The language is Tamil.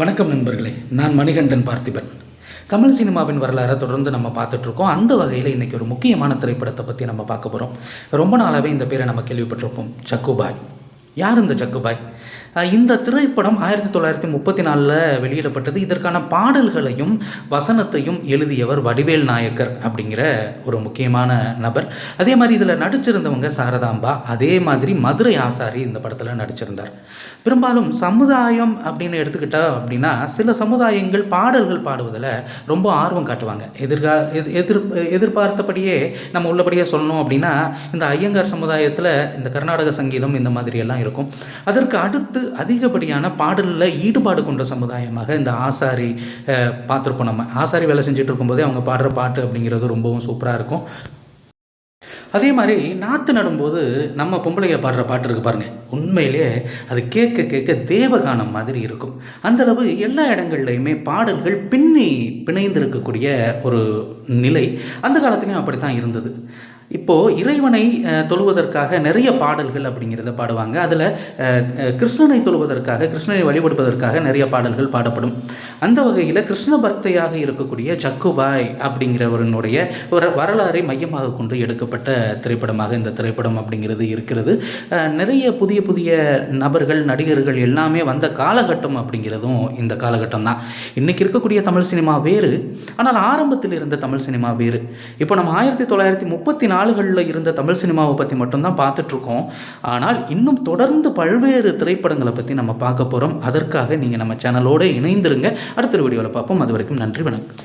வணக்கம் நண்பர்களே நான் மணிகண்டன் பார்த்திபன். தமிழ் சினிமாவின் வரலாறை தொடர்ந்து நம்ம பார்த்துட்ருக்கோம். அந்த வகையில் இன்றைக்கி ஒரு முக்கியமான திரைப்படத்தை பற்றி நம்ம பார்க்க போகிறோம் ரொம்ப நாளாகவே இந்த பேரை நம்ம கேள்விப்பட்டிருப்போம். சக்குபாய். யார் இந்த ஜக்குபாய்? இந்த திரைப்படம் ஆயிரத்தி தொள்ளாயிரத்தி முப்பத்தி நாலில் வெளியிடப்பட்டது. இதற்கான பாடல்களையும் வசனத்தையும் எழுதியவர் வடிவேல் நாயக்கர் அப்படிங்கிற ஒரு முக்கியமான நபர். அதே மாதிரி இதில் நடிச்சிருந்தவங்க சாரதாம்பா. அதே மாதிரி மதுரை ஆசாரி இந்த படத்தில் நடிச்சிருந்தார். பெரும்பாலும் சமுதாயம் அப்படின்னு எடுத்துக்கிட்டா அப்படின்னா சில சமுதாயங்கள் பாடல்கள் பாடுவதில் ரொம்ப ஆர்வம் காட்டுவாங்க. எதிர்கா எதிர் எதிர் எதிர்பார்த்தபடியே நம்ம உள்ளபடியே சொல்லணும் அப்படின்னா இந்த ஐயங்கார் சமுதாயத்தில் இந்த கர்நாடக சங்கீதம் இந்த மாதிரியெல்லாம் இருக்கும். அதற்கு அடுத்து அதிகப்படியான பாடலில் ஈடுபாடு கொண்ட சமுதாயமாக இந்த ஆசாரி பார்த்துருப்போம் நம்ம. ஆசாரி வேலை செஞ்சுட்டு இருக்கும்போதே அவங்க பாடுற பாட்டு அப்படிங்கிறது ரொம்பவும் சூப்பராக இருக்கும். அதே மாதிரி நாற்று நடும்போது நம்ம பொம்பளைங்க பாடுற பாட்டு இருக்கு பாருங்க. உண்மையிலேயே அது கேட்க கேட்க தேவகானம் மாதிரி இருக்கும். அந்தளவு எல்லா இடங்கள்லையுமே பாடல்கள் பின்னி பிணைந்திருக்கக்கூடிய ஒரு நிலை. அந்த காலத்துலேயும் அப்படி தான் இருந்தது. இப்போது இறைவனை தொழுவதற்காக நிறைய பாடல்கள் அப்படிங்கிறத பாடுவாங்க. அதில் கிருஷ்ணனை தொழுவதற்காக கிருஷ்ணனை வழிபடுவதற்காக நிறைய பாடல்கள் பாடப்படும். அந்த வகையில் கிருஷ்ண பக்தையாக இருக்கக்கூடிய சக்குபாய் அப்படிங்கிறவருடைய ஒரு வரலாறை மையமாக கொண்டு எடுக்கப்பட்ட திரைப்படமாக இந்த திரைப்படம் அப்படிங்கிறது இருக்கிறது. நிறைய புதிய புதிய நபர்கள் நடிகர்கள் எல்லாமே வந்த காலகட்டம் அப்படிங்கிறதும் இந்த காலகட்டம் தான். இன்றைக்கி இருக்கக்கூடிய தமிழ் சினிமா வேறு ஆனால் ஆரம்பத்தில் இருந்த தமிழ் சினிமா வேறு. இப்போ நம்ம ஆயிரத்தி தொள்ளாயிரத்தி முப்பத்தி நாளுகளில் இருந்த தமிழ் சினிமாவை பற்றி மட்டும்தான் பார்த்துட்ருக்கோம். ஆனால் இன்னும் தொடர்ந்து பல்வேறு திரைப்படங்களை பற்றி நம்ம பார்க்க போகிறோம் அதற்காக நீங்கள் நம்ம சேனலோடு இணைந்திருங்க. அடுத்த வீடியோவில் பார்ப்போம். அது வரைக்கும் நன்றி வணக்கம்.